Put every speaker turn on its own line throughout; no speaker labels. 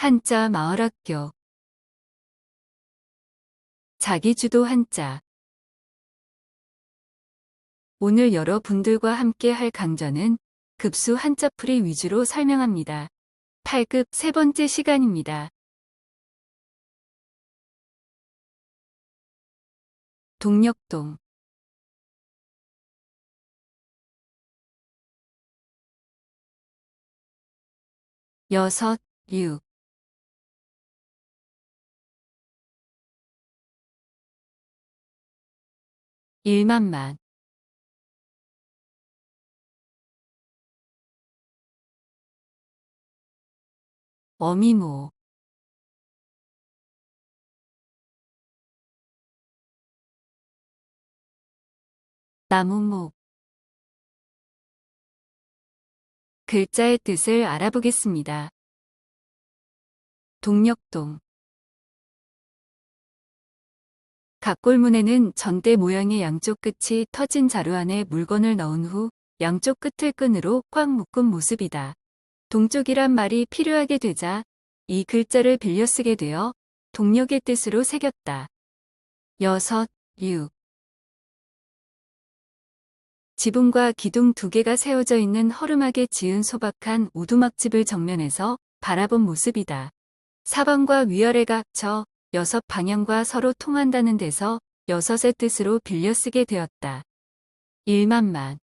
한자 마을학교 자기주도 한자 오늘 여러분들과 함께 할 강좌는 급수 한자풀이 위주로 설명합니다. 8급 세 번째 시간입니다. 동력동 여섯, 육 일만만. 어미모. 나무목. 글자의 뜻을 알아보겠습니다. 동력동 각골문에는 전대 모양의 양쪽 끝이 터진 자루 안에 물건을 넣은 후 양쪽 끝을 끈으로 꽉 묶은 모습이다. 동쪽이란 말이 필요하게 되자 이 글자를 빌려 쓰게 되어 동력의 뜻으로 새겼다. 여섯, 육 지붕과 기둥 두 개가 세워져 있는 허름하게 지은 소박한 오두막집을 정면에서 바라본 모습이다. 사방과 위아래가 합쳐 여섯 방향과 서로 통한다는 데서 여섯의 뜻으로 빌려 쓰게 되었다. 일만만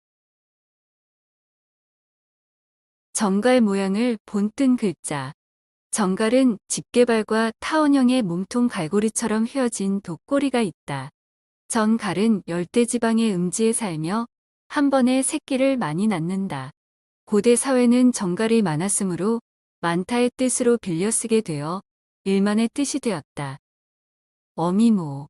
정갈 모양을 본뜬 글자 정갈은 집게발과 타원형의 몸통 갈고리처럼 휘어진 독고리가 있다. 전갈은 열대지방의 음지에 살며 한 번에 새끼를 많이 낳는다. 고대 사회는 정갈이 많았으므로 많다의 뜻으로 빌려 쓰게 되어 일만의 뜻이 되었다. 어미모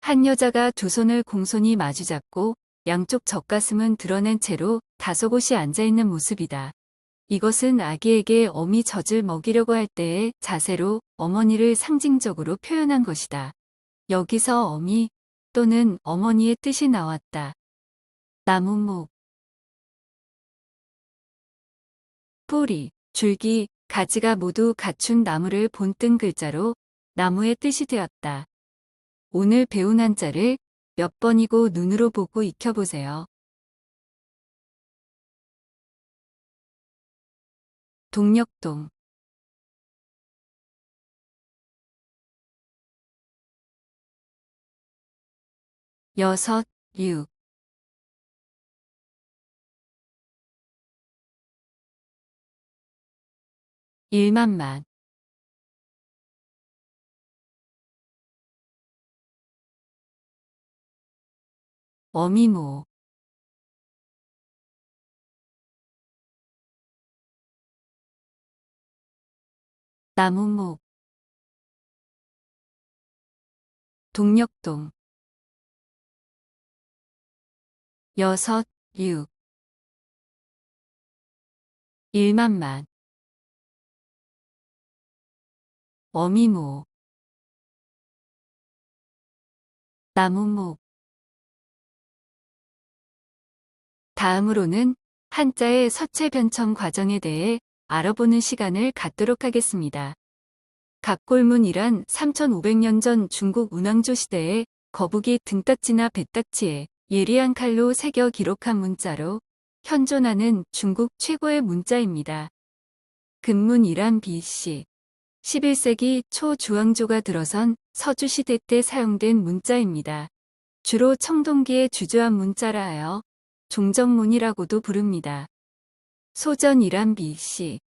한 여자가 두 손을 공손히 마주잡고 양쪽 젖가슴은 드러낸 채로 다소곳이 앉아있는 모습이다. 이것은 아기에게 어미 젖을 먹이려고 할 때의 자세로 어머니를 상징적으로 표현한 것이다. 여기서 어미 또는 어머니의 뜻이 나왔다. 나무목 뿌리, 줄기, 가지가 모두 갖춘 나무를 본뜬 글자로 나무의 뜻이 되었다. 오늘 배운 한자를 몇 번이고 눈으로 보고 익혀보세요. 동력동 여섯, 육 일만만. 어미모. 나무목. 동력동. 여섯, 육. 일만만 어미모 나무목 다음으로는 한자의 서체 변청 과정에 대해 알아보는 시간을 갖도록 하겠습니다. 각골문이란 3500년 전 중국 운왕조 시대에 거북이 등딱지나 배딱지에 예리한 칼로 새겨 기록한 문자로 현존하는 중국 최고의 문자입니다. 근문이란 BC 11세기 초 주왕조가 들어선 서주시대 때 사용된 문자입니다. 주로 청동기에 주저한 문자라 하여 종정문이라고도 부릅니다. 소전이란 BC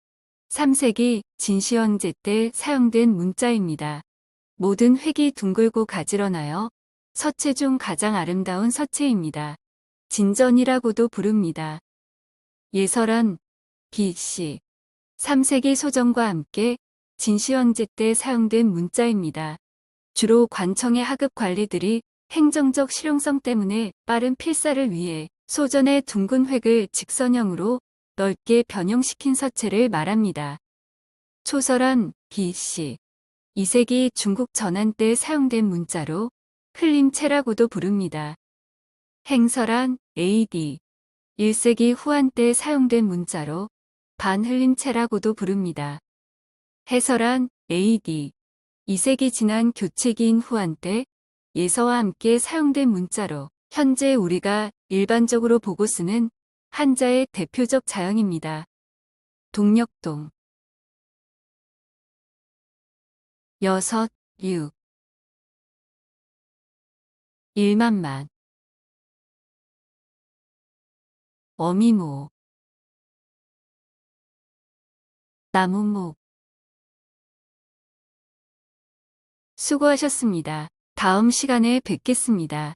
3세기 진시황제 때 사용된 문자입니다. 모든 획이 둥글고 가지런하여 서체 중 가장 아름다운 서체입니다. 진전이라고도 부릅니다. 예설한 BC 3세기 소정과 함께 진시황제 때 사용된 문자입니다. 주로 관청의 하급 관리들이 행정적 실용성 때문에 빠른 필사를 위해 소전의 둥근 획을 직선형으로 넓게 변형시킨 서체를 말합니다. 초설한 BC 2세기 중국 전한 때 사용된 문자로 흘림체라고도 부릅니다. 행설한 AD 1세기 후한 때 사용된 문자로 반흘림체라고도 부릅니다. 해설한 AD. 2세기 지난 교체기인 후한 때 예서와 함께 사용된 문자로 현재 우리가 일반적으로 보고 쓰는 한자의 대표적 자형입니다. 동력동. 여섯, 육. 일만만. 어미모. 나무목 수고하셨습니다. 다음 시간에 뵙겠습니다.